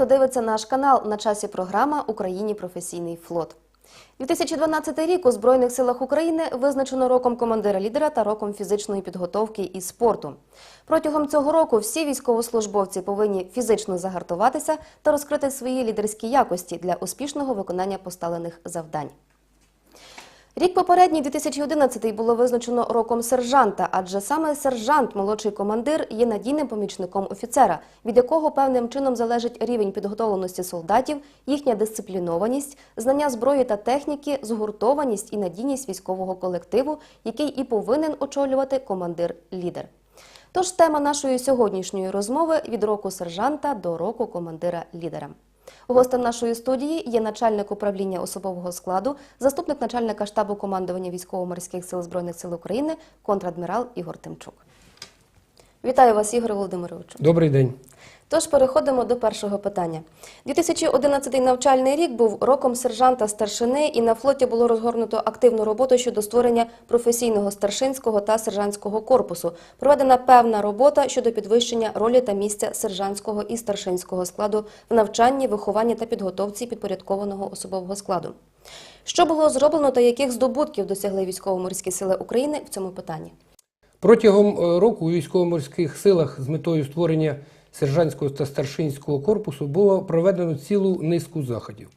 хто дивиться наш канал. На часі програма Україні професійний флот. 2012 рік у Збройних силах України визначено роком командира лідера та роком фізичної підготовки і спорту. Протягом цього року всі військовослужбовці повинні фізично загартуватися та розкрити свої лідерські якості для успішного виконання поставлених завдань. Рік попередній 2011 було визначено роком сержанта, адже саме сержант, молодший командир, є надійним помічником офіцера, від якого певним чином залежить рівень підготовленості солдатів, їхня дисциплінованість, знання зброї та техніки, згуртованість і надійність військового колективу, який і повинен очолювати командир-лідер. Тож тема нашої сьогоднішньої розмови від року сержанта до року командира-лідера. Гостем нашої студії є начальник управління особового складу, заступник начальника штабу командування військово-морських сил Збройних сил України, контрадмірал Ігор Тимчук. Вітаю вас, Ігоре Володимировичу. Добрий день. Тож переходимо до першого питання. 2011 навчальний рік був роком сержанта старшини, і на флоті було розгорнуто активну роботу щодо створення професійного старшинського та сержантського корпусу. Проведена певна робота щодо підвищення ролі та місця сержантського і старшинського складу в навчанні, вихованні та підготовці підпорядкованого особового складу. Що було зроблено та яких здобутків досягли військово-морські сили України в цьому питанні? Протягом е, року у військово-морських силах з метою створення сержантського та старшинського корпусу було проведено цілу низку заходів.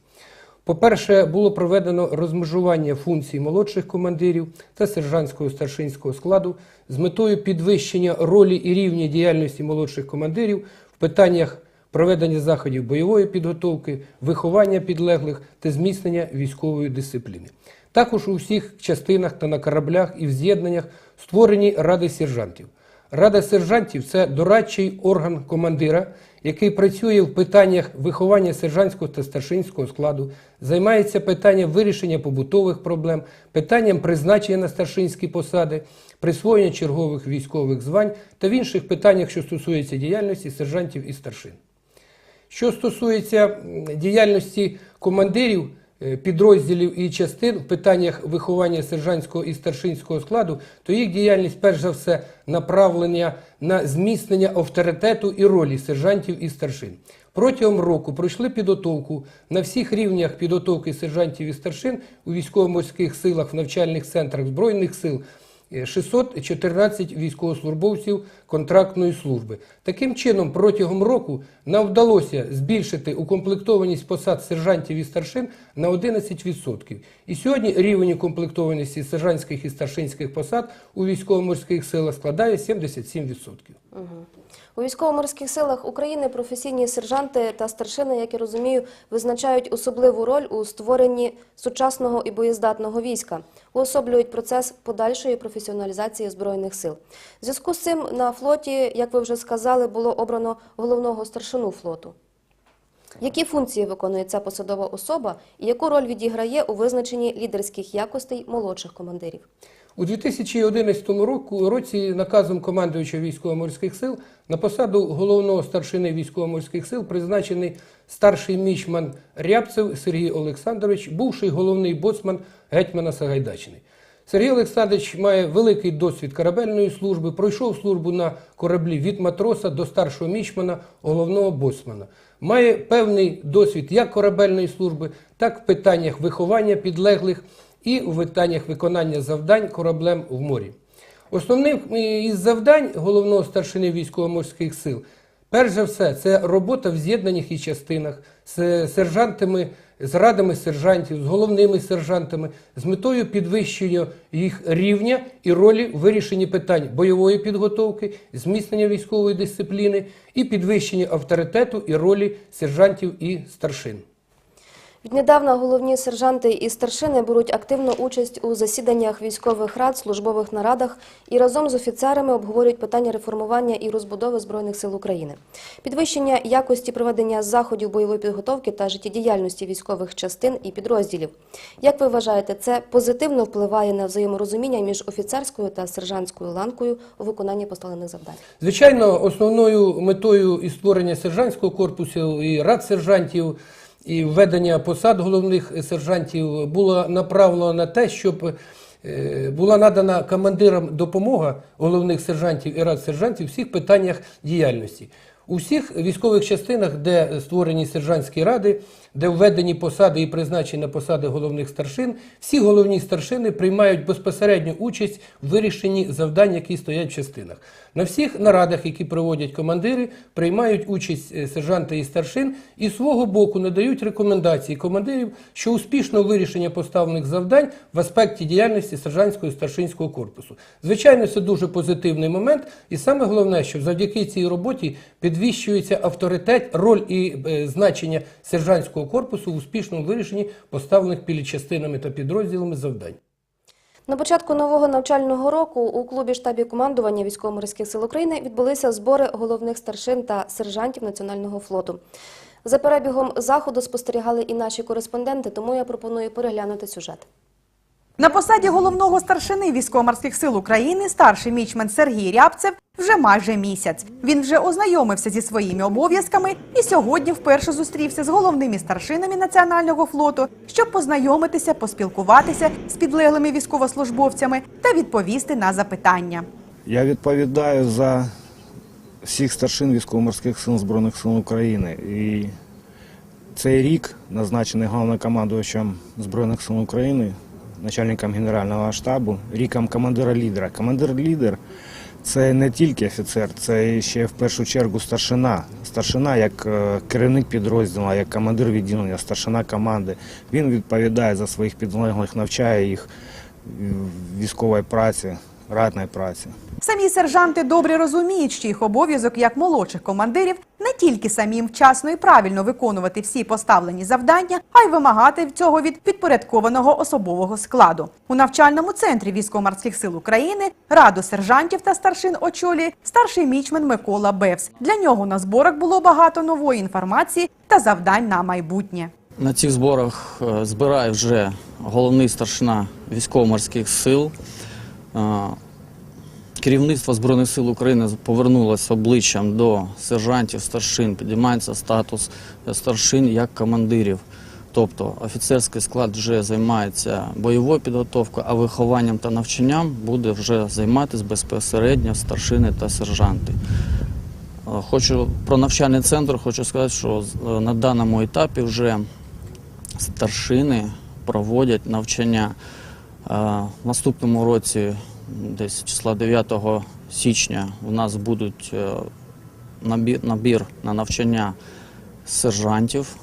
По-перше, було проведено розмежування функцій молодших командирів та сержантського старшинського складу з метою підвищення ролі і рівня діяльності молодших командирів в питаннях проведення заходів бойової підготовки, виховання підлеглих та зміцнення військової дисципліни. Також у всіх частинах та на кораблях і в з'єднаннях створені ради сержантів. Рада сержантів це дорадчий орган командира, який працює в питаннях виховання сержантського та старшинського складу, займається питанням вирішення побутових проблем, питанням призначення на старшинські посади, присвоєння чергових військових звань та в інших питаннях, що стосуються діяльності сержантів і старшин. Що стосується діяльності командирів підрозділів і частин в питаннях виховання сержантського і старшинського складу, то їх діяльність перш за все направлення на зміцнення авторитету і ролі сержантів і старшин. Протягом року пройшли підготовку на всіх рівнях підготовки сержантів і старшин у військово-морських силах, в навчальних центрах Збройних сил. Е, 614 військовослужбовців контрактної служби. Таким чином, протягом року нам вдалося збільшити укомплектованість посад сержантів і старшин на 11%. І сьогодні рівень укомплектованості сержантських і старшинських посад у військово-морських силах складає 77%. У військово-морських силах України професійні сержанти та старшини, як я розумію, визначають особливу роль у створенні сучасного і боєздатного війська, уособлюють процес подальшої професіоналізації збройних сил. Зв'язку з цим на флоті, як ви вже сказали, було обрано головного старшину флоту. Які функції виконує ця посадова особа і яку роль відіграє у визначенні лідерських якостей молодших командирів? У 2011 року, році наказом командуючого військово-морських сил на посаду головного старшини військово-морських сил призначений старший мічман Рябцев Сергій Олександрович, бувший головний боцман гетьмана Сагайдачний. Сергій Олександрович має великий досвід корабельної служби, пройшов службу на кораблі від матроса до старшого мічмана, головного боцмана. Має певний досвід як корабельної служби, так в питаннях виховання підлеглих і у питаннях виконання завдань кораблем в морі. Основним із завдань головного старшини військово-морських сил, перш за все, це робота в з'єднаних і частинах з сержантами, з радами сержантів, з головними сержантами, з метою підвищення їх рівня і ролі в вирішенні питань бойової підготовки, зміцнення військової дисципліни і підвищення авторитету і ролі сержантів і старшин. Віднедавна головні сержанти і старшини беруть активну участь у засіданнях військових рад, службових нарадах і разом з офіцерами обговорюють питання реформування і розбудови збройних сил України, підвищення якості проведення заходів бойової підготовки та життєдіяльності військових частин і підрозділів. Як ви вважаєте, це позитивно впливає на взаєморозуміння між офіцерською та сержантською ланкою у виконанні поставлених завдань? Звичайно, основною метою і створення сержантського корпусу і рад сержантів і введення посад головних сержантів було направлено на те, щоб е, була надана командирам допомога головних сержантів і рад сержантів у всіх питаннях діяльності. У всіх військових частинах, де створені сержантські ради, де введені посади і призначені на посади головних старшин, всі головні старшини приймають безпосередню участь в вирішенні завдань, які стоять в частинах. На всіх нарадах, які проводять командири, приймають участь е, сержанти і старшин і свого боку надають рекомендації командирів, що успішно вирішення поставлених завдань в аспекті діяльності сержантського і старшинського корпусу. Звичайно, це дуже позитивний момент, і саме головне, що завдяки цій роботі підвищується авторитет, роль і е, значення сержантського корпусу в успішному вирішенні поставлених перед частинами та підрозділами завдань. На початку нового навчального року у клубі штабі командування військово-морських сил України відбулися збори головних старшин та сержантів Національного флоту. За перебігом заходу спостерігали і наші кореспонденти, тому я пропоную переглянути сюжет. На посаді головного старшини військово-морських сил України старший мічмен Сергій Рябцев вже майже місяць. Він вже ознайомився зі своїми обов'язками і сьогодні вперше зустрівся з головними старшинами національного флоту, щоб познайомитися, поспілкуватися з підлеглими військовослужбовцями та відповісти на запитання. Я відповідаю за всіх старшин військово-морських сил Збройних сил України. І цей рік назначений головнокомандувачем Збройних сил України, начальником Генерального штабу, ріком командира-лідера. Командир-лідер це не тільки офіцер, це ще в першу чергу старшина. Старшина як е, керівник підрозділу, як командир відділення, старшина команди. Він відповідає за своїх підлеглих, навчає їх військової праці, ратної праці. Самі сержанти добре розуміють, що їх обов'язок як молодших командирів не тільки самим вчасно і правильно виконувати всі поставлені завдання, а й вимагати цього від підпорядкованого особового складу. У навчальному центрі військово-морських сил України раду сержантів та старшин очолює старший мічмен Микола Бевс. Для нього на зборах було багато нової інформації та завдань на майбутнє. На цих зборах е, збирає вже головний старшина військово-морських сил. Керівництво Збройних сил України повернулося обличчям до сержантів, старшин, підіймається статус старшин як командирів. Тобто офіцерський склад вже займається бойовою підготовкою, а вихованням та навчанням буде вже займатися безпосередньо старшини та сержанти. Хочу про навчальний центр, хочу сказати, що е, на даному етапі вже старшини проводять навчання. В наступному році, десь числа 9 січня, у нас будуть е, набір, на навчання сержантів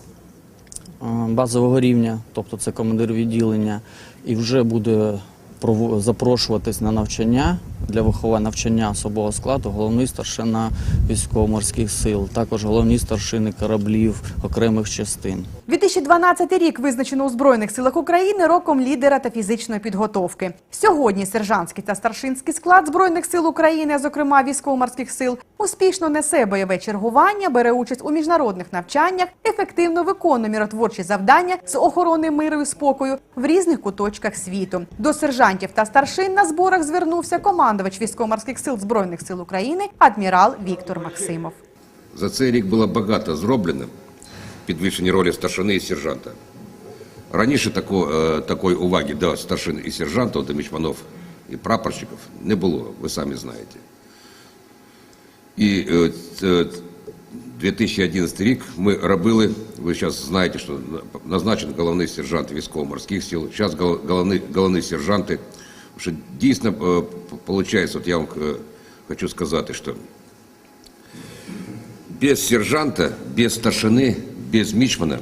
е, базового рівня, тобто це командир відділення, і вже буде запрошуватись на навчання для виховання навчання особового складу головний старшина військово-морських сил, також головні старшини кораблів окремих частин. 2012 рік визначено у Збройних силах України роком лідера та фізичної підготовки. Сьогодні сержантський та старшинський склад Збройних сил України, зокрема військово-морських сил, успішно несе бойове чергування, бере участь у міжнародних навчаннях, ефективно виконує миротворчі завдання з охорони миру і спокою в різних куточках світу. До сержантів та старшин на зборах звернувся командувач військово-морських сил Збройних сил України адмірал Віктор Максимов. За цей рік було багато зроблено підвищення ролі старшини і сержанта. Раніше тако, е, такої уваги до старшин і сержантів, до мічманов і прапорщиків не було, ви самі знаєте. І е, ц- 2011 рік ми робили, ви зараз знаєте, що назначений головний сержант військово-морських сил, зараз головний, головні сержанти, що дійсно виходить, от я вам е, хочу сказати, що без сержанта, без старшини, без мічмана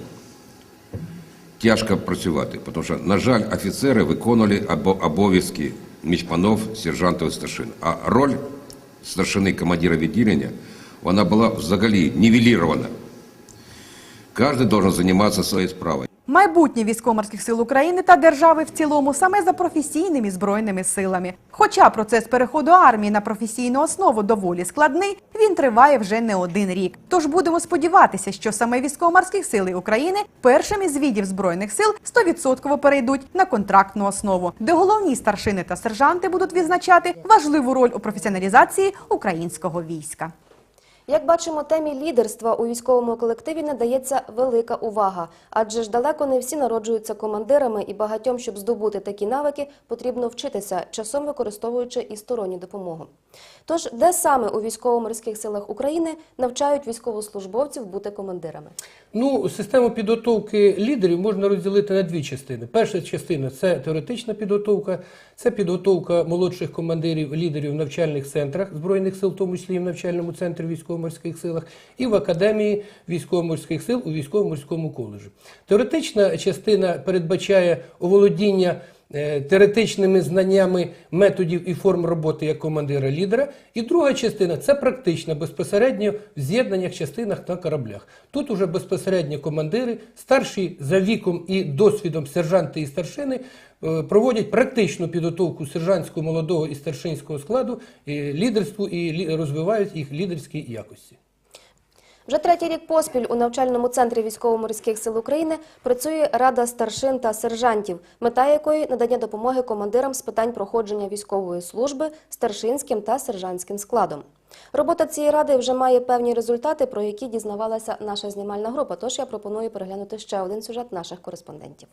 тяжко працювати, тому що, на жаль, офіцери виконували або- обов'язки мічманов, сержантів і старшин. А роль старшини командира відділення, вона була взагалі нівелірована. Кожен должен займатися своєю справою. Майбутнє військово-морських сил України та держави в цілому саме за професійними збройними силами. Хоча процес переходу армії на професійну основу доволі складний, він триває вже не один рік. Тож будемо сподіватися, що саме військово-морських сили України першими з видів збройних сил 100% перейдуть на контрактну основу, де головні старшини та сержанти будуть відзначати важливу роль у професіоналізації українського війська. Як бачимо, темі лідерства у військовому колективі надається велика увага, адже ж далеко не всі народжуються командирами, і багатьом, щоб здобути такі навики, потрібно вчитися, часом використовуючи і сторонню допомогу. Тож, де саме у військово-морських силах України навчають військовослужбовців бути командирами? Ну, систему підготовки лідерів можна розділити на дві частини. Перша частина це теоретична підготовка, це підготовка молодших командирів, лідерів в навчальних центрах Збройних сил, в тому числі і в навчальному центрі військово-морських силах, і в академії військово-морських сил у військово-морському коледжі. Теоретична частина передбачає оволодіння е, теоретичними знаннями методів і форм роботи як командира лідера. І друга частина це практична безпосередньо в з'єднаннях частинах на кораблях. Тут уже безпосередньо командири, старші за віком і досвідом сержанти і старшини. Е, Проводять практичну підготовку сержантського, молодого і старшинського складу, лідерству і розвивають їх лідерські якості. Вже третій рік поспіль у навчальному центрі військово-морських сил України працює Рада старшин та сержантів, мета якої надання допомоги командирам з питань проходження військової служби старшинським та сержантським складом. Робота цієї ради вже має певні результати, про які дізнавалася наша знімальна група. Тож я пропоную переглянути ще один сюжет наших кореспондентів.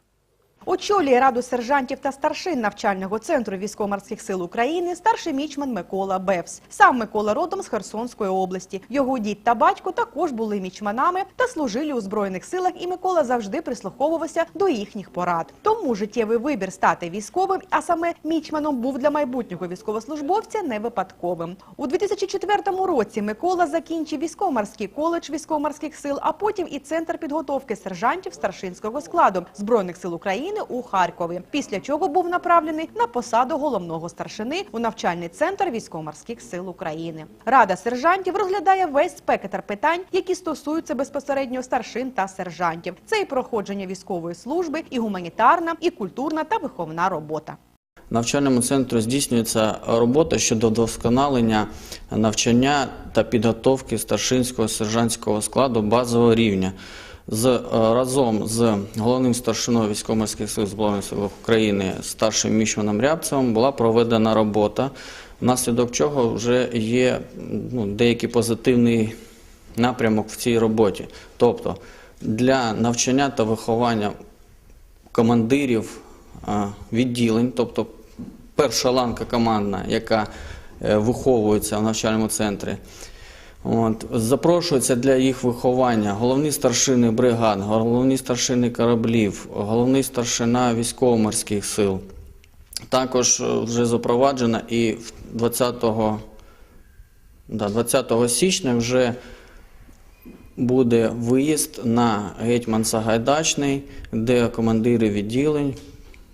Очолює раду сержантів та старшин навчального центру військово-морських сил України старший мічман Микола Бевс. Сам Микола родом з Херсонської області. Його дід та батько також були мічманами та служили у збройних силах. І Микола завжди прислуховувався до їхніх порад. Тому життєвий вибір стати військовим, а саме мічманом, був для майбутнього військовослужбовця не випадковим. У 2004 році Микола закінчив військово-морський коледж військово-морських сил, а потім і центр підготовки сержантів старшинського складу збройних сил України у Харкові. Після чого був направлений на посаду головного старшини у навчальний центр військово-морських сил України. Рада сержантів розглядає весь спектр питань, які стосуються безпосередньо старшин та сержантів. Це і проходження військової служби, і гуманітарна, і культурна та виховна робота. Навчальному центрі здійснюється робота щодо вдосконалення навчання та підготовки старшинського сержантського складу базового рівня. З, е, разом з головним старшиною військово-морських сил Збройних сил України старшим мічманом Рябцевим була проведена робота, внаслідок чого вже є ну, деякий позитивний напрямок в цій роботі. Тобто для навчання та виховання командирів відділень, тобто перша ланка командна, яка е, виховується в навчальному центрі. От, запрошуються для їх виховання головні старшини бригад, головні старшини кораблів, головний старшина військово-морських сил. Також е, вже запроваджена і 20, да, 20 січня вже буде виїзд на гетьман Сагайдачний, де командири відділень,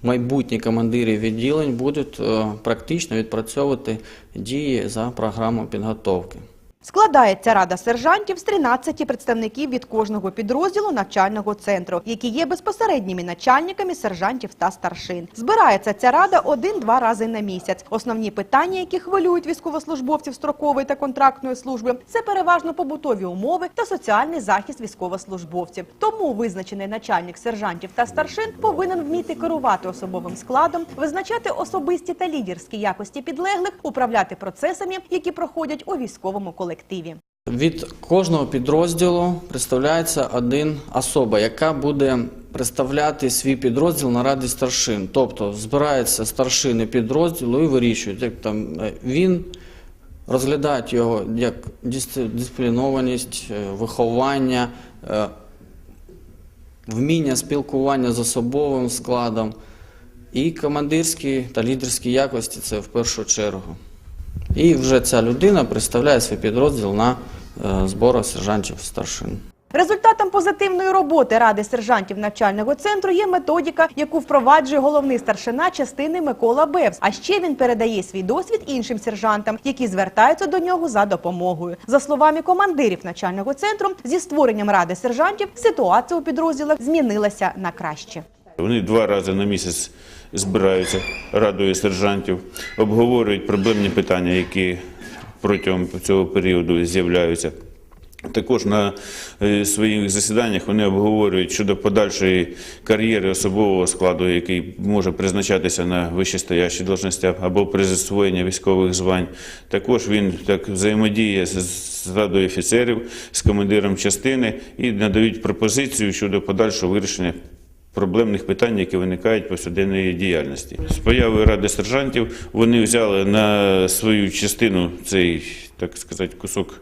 майбутні командири відділень будуть е, практично відпрацьовувати дії за програмою підготовки. Складається рада сержантів з 13 представників від кожного підрозділу навчального центру, які є безпосередніми начальниками сержантів та старшин. Збирається ця рада один-два рази на місяць. Основні питання, які хвилюють військовослужбовців строкової та контрактної служби, це переважно побутові умови та соціальний захист військовослужбовців. Тому визначений начальник сержантів та старшин повинен вміти керувати особовим складом, визначати особисті та лідерські якості підлеглих, управляти процесами, які проходять у військовому колективі. Від кожного підрозділу представляється один особа, яка буде представляти свій підрозділ на раді старшин. Тобто збираються старшини підрозділу і вирішують, як там е, він розглядають його як дисциплінованість, е, виховання, е, вміння спілкування з особовим складом і командирські та лідерські якості це в першу чергу. І вже ця людина представляє свій підрозділ на е, зборах сержантів старшин. Результатом позитивної роботи ради сержантів навчального центру є методика, яку впроваджує головний старшина частини Микола Бевс. А ще він передає свій досвід іншим сержантам, які звертаються до нього за допомогою. За словами командирів навчального центру, зі створенням ради сержантів ситуація у підрозділах змінилася на краще. Вони два рази на місяць збираються радою сержантів, обговорюють проблемні питання, які протягом цього періоду з'являються. Також на е, своїх засіданнях вони обговорюють щодо подальшої кар'єри особового складу, який може призначатися на вищестоящі должностях або при засвоєнні військових звань. Також він так взаємодіє з радою офіцерів, з командиром частини і надають пропозицію щодо подальшого вирішення проблемних питань, які виникають в повсякденній діяльності. З появою ради сержантів вони взяли на свою частину цей, так сказати, кусок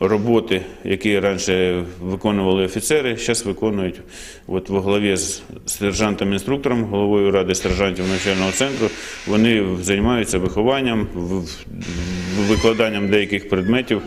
роботи, які раніше виконували офіцери, зараз виконують от во главі з сержантом-інструктором, головою ради сержантів навчального центру. Вони займаються вихованням, в- в- викладанням деяких предметів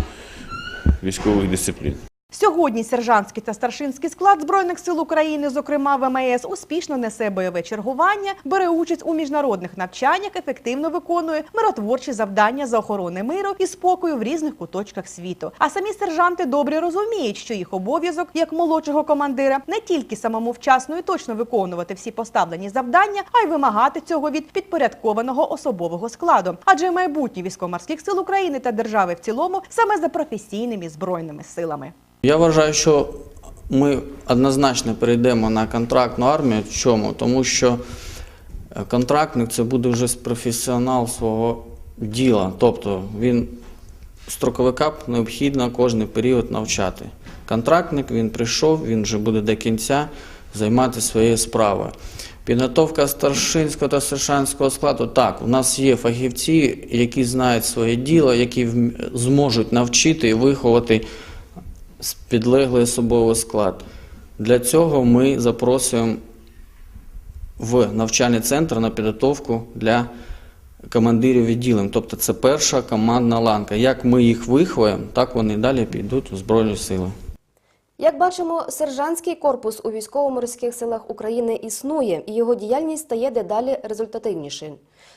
військових дисциплін. Сьогодні сержантський та старшинський склад Збройних сил України, зокрема ВМС, успішно несе бойове чергування, бере участь у міжнародних навчаннях, ефективно виконує миротворчі завдання за охорони миру і спокою в різних куточках світу. А самі сержанти добре розуміють, що їх обов'язок як молодшого командира не тільки самому вчасно і точно виконувати всі поставлені завдання, а й вимагати цього від підпорядкованого особового складу. Адже майбутнє військово-морських сил України та держави в цілому саме за професійними збройними силами. Я вважаю, що ми однозначно перейдемо на контрактну армію. Чому? Тому що е, контрактник це буде вже професіонал свого діла. Тобто він строковика необхідно кожний період навчати. Контрактник він прийшов, він вже буде до кінця займатися своєю справою. Підготовка старшинського та сержантського складу. Так, у нас є фахівці, які знають своє діло, які зможуть навчити і виховати підлеглий особовий склад. Для цього ми запросимо в навчальний центр на підготовку для командирів відділень. Тобто це перша командна ланка. Як ми їх виховуємо, так вони далі підуть у Збройні Сили. Як бачимо, сержантський корпус у військово-морських силах України існує, і його діяльність стає дедалі результативнішою.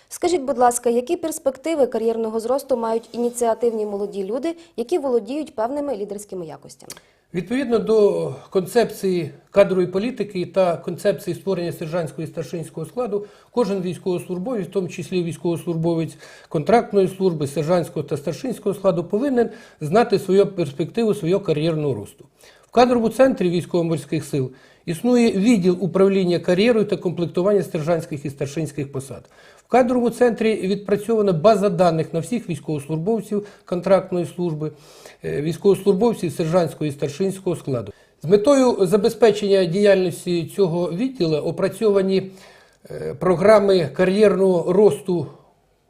Скажіть, будь ласка, які перспективи кар'єрного зросту мають ініціативні молоді люди, які володіють певними лідерськими якостями? Відповідно до концепції кадрової політики та концепції створення сержантського і старшинського складу, кожен військовослужбовець, в тому числі військовослужбовець контрактної служби, сержантського та старшинського складу, повинен знати свою перспективу свого кар'єрного росту. Кадровому центрі військово-морських сил існує відділ управління кар'єрою та комплектування сержантських і старшинських посад. В кадровому центрі відпрацьована база даних на всіх військовослужбовців контрактної служби, е, військовослужбовців сержантського і старшинського складу. З метою забезпечення діяльності цього відділу опрацьовані е, програми кар'єрного росту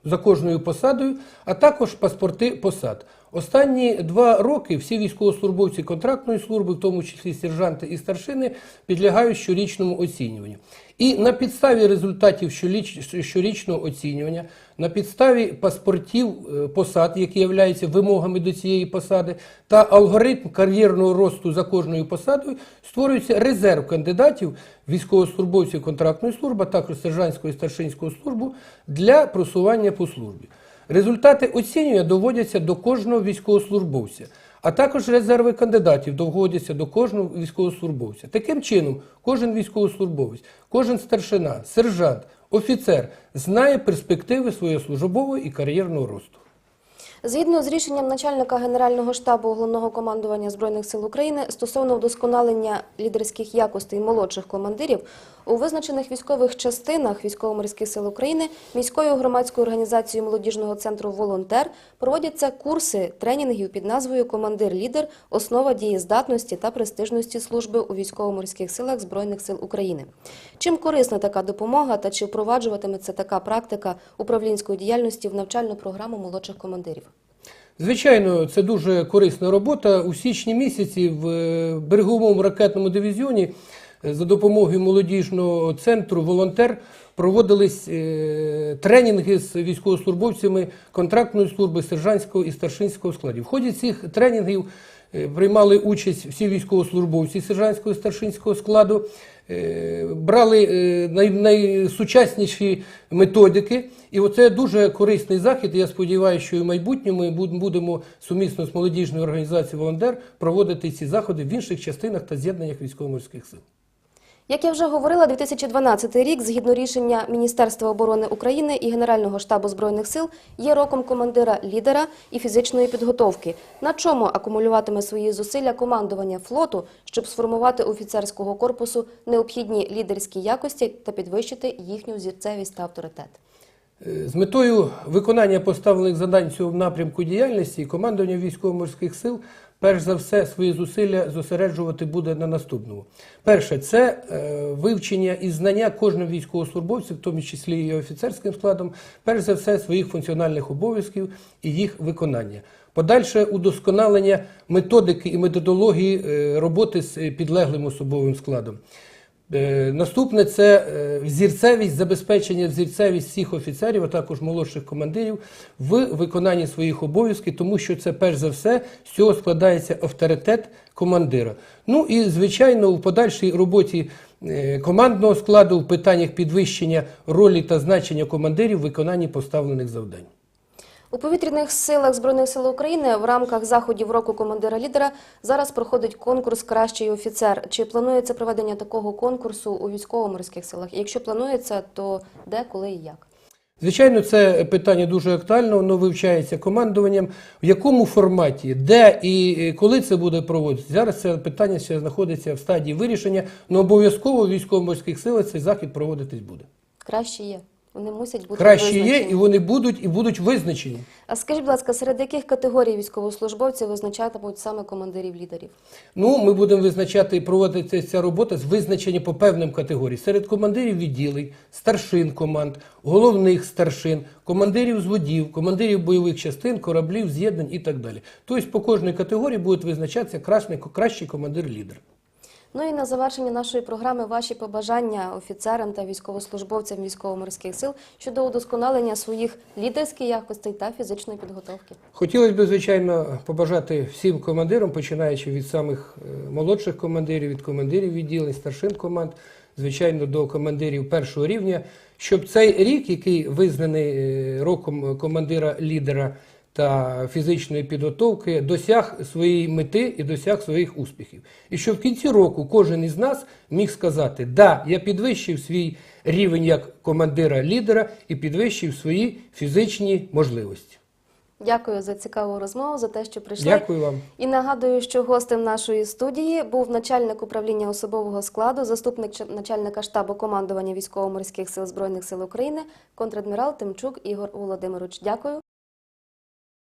за кожною посадою, а також паспорти посад. Останні два роки всі військовослужбовці контрактної служби, в тому числі сержанти і старшини, підлягають щорічному оцінюванню. І на підставі результатів щорічного оцінювання, на підставі паспортів е, посад, які являються вимогами до цієї посади, та алгоритм кар'єрного росту за кожною посадою, створюється резерв кандидатів військовослужбовців контрактної служби, також сержантського і старшинського службу для просування по службі. Результати оцінювання доводяться до кожного військовослужбовця, а також резерви кандидатів доводяться до кожного військовослужбовця. Таким чином, кожен військовослужбовець, кожен старшина, сержант, офіцер знає перспективи свого службового і кар'єрного росту. Згідно з рішенням начальника Генерального штабу головного командування Збройних сил України стосовно вдосконалення лідерських якостей молодших командирів, у визначених військових частинах Військово-морських сил України міською громадською організацією молодіжного центру Волонтер проводяться курси тренінгів під назвою Командир-лідер основа дієздатності та престижності служби у військово-морських силах Збройних сил України. Чим корисна така допомога та чи впроваджуватиметься така практика управлінської діяльності в навчальну програму молодших командирів? Звичайно, це дуже корисна робота. У січні місяці в е, береговому ракетному дивізіоні за допомогою молодіжного центру Волонтер проводились е, тренінги з військовослужбовцями контрактної служби сержантського і старшинського складів. В ході цих тренінгів е, приймали участь всі військовослужбовці сержантського і старшинського складу, е, брали найсучасніші методики. І оце дуже корисний захід. Я сподіваюся, що і в майбутньому ми будемо сумісно з молодіжною організацією Волонтер проводити ці заходи в інших частинах та з'єднаннях військово-морських сил. Як я вже говорила, 2012 рік, згідно рішення Міністерства оборони України і Генерального штабу збройних сил, є роком командира лідера і фізичної підготовки. На чому акумулюватиме свої зусилля командування флоту, щоб сформувати офіцерського корпусу необхідні лідерські якості та підвищити їхню зірцевість та авторитет? Е, З метою виконання поставлених завдань цього напрямку діяльності командування військово-морських сил перш за все свої зусилля зосереджувати буде на наступному. Перше, це е, вивчення і знання кожного військовослужбовця, в тому числі і офіцерським складом, перш за все своїх функціональних обов'язків і їх виконання. Подальше удосконалення методики і методології е, роботи з е, підлеглим особовим складом. Е, Наступне це е, взірцевість, забезпечення взірцевість всіх офіцерів, а також молодших командирів в виконанні своїх обов'язків, тому що це перш за все з цього складається авторитет командира. Ну і звичайно, в подальшій роботі е, командного складу в питаннях підвищення ролі та значення командирів в виконанні поставлених завдань. У повітряних силах Збройних сил України в рамках заходів року командира лідера зараз проходить конкурс Кращий офіцер. Чи планується проведення такого конкурсу у військово-морських силах? І якщо планується, то де, коли і як? Звичайно, це питання дуже актуально, воно вивчається командуванням. В якому форматі, де і е, коли це буде проводитися? Зараз це питання ще знаходиться в стадії вирішення, але обов'язково в військово-морських силах цей захід проводитись буде. Краще є. Вони мусять бути Краще є, і вони будуть і будуть визначені. А скажіть, будь ласка, серед яких категорій військовослужбовців визначатимуть саме командирів лідерів? Ну, ми будемо визначати і проводити ця робота з визначення по певним категоріям. Серед командирів відділень, старшин команд, головних старшин, командирів зводів, командирів бойових частин, кораблів, з'єднань і так далі. Тобто по кожній категорії буде визначатися кращий командир-лідер. Ну і на завершення нашої програми ваші побажання офіцерам та військовослужбовцям військово-морських сил щодо удосконалення своїх лідерських якостей та фізичної підготовки. Хотілося б, звичайно, побажати всім командирам, починаючи від самих е, молодших командирів, від командирів відділень, старшин команд, звичайно, до командирів першого рівня, щоб цей рік, який визнаний е, роком командира лідера та фізичної підготовки, досяг своєї мети і досяг своїх успіхів. І щоб в кінці року кожен із нас міг сказати: да, я підвищив свій рівень як командира лідера і підвищив свої фізичні можливості. Дякую за цікаву розмову, за те, що прийшли. Дякую вам. І нагадую, що гостем нашої студії був начальник управління особового складу, заступник начальника штабу командування військово-морських сил Збройних сил України, контрадмірал Тимчук Ігор Володимирович. Дякую.